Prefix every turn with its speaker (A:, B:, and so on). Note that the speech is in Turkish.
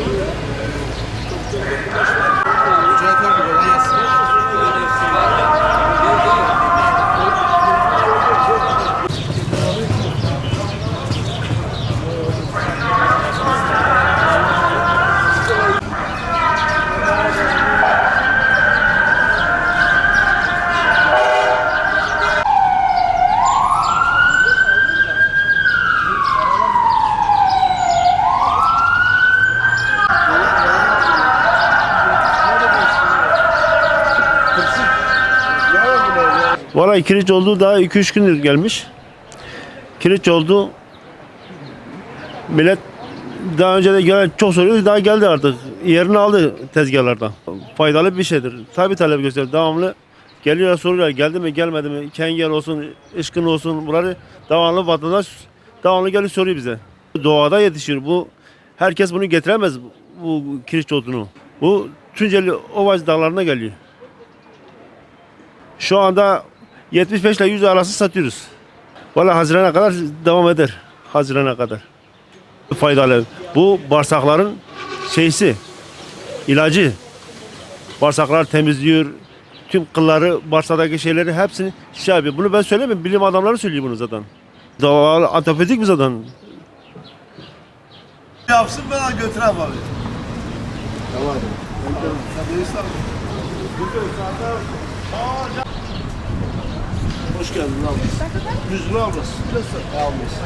A: Thank you. Valla kireç oldu daha 2-3 gündür gelmiş. Kireç oldu. Millet daha önce de gelen çok soruyordu daha geldi artık. Yerini aldı tezgahlardan. Faydalı bir şeydir. Tabi talep gösteriyor. Devamlı geliyorlar soruyorlar geldi mi gelmedi mi? Kengel olsun, ışkın olsun bunları devamlı vatandaş devamlı geliyor soruyor bize. Doğada yetişir. Bu herkes bunu getiremez bu kireç odunu. Bu Tunceli Ovacı dağlarına geliyor. Şu anda 75 ile 100 arası satıyoruz. Valla Haziran'a kadar devam eder. Haziran'a kadar. Faydalı. Bu bağırsakların şeysi, ilacı. Bağırsaklar temizliyor. Tüm kılları, bağırsaktaki şeyleri hepsini şey yapıyor. Bunu ben söylemiyorum. Bilim adamları söylüyor bunu zaten. Doğal antibiyotik mi zaten?
B: Yapsın ben götüreyim abi. Tamam. Sen. Hoş geldin abi. 100 lira almasın. Almasın.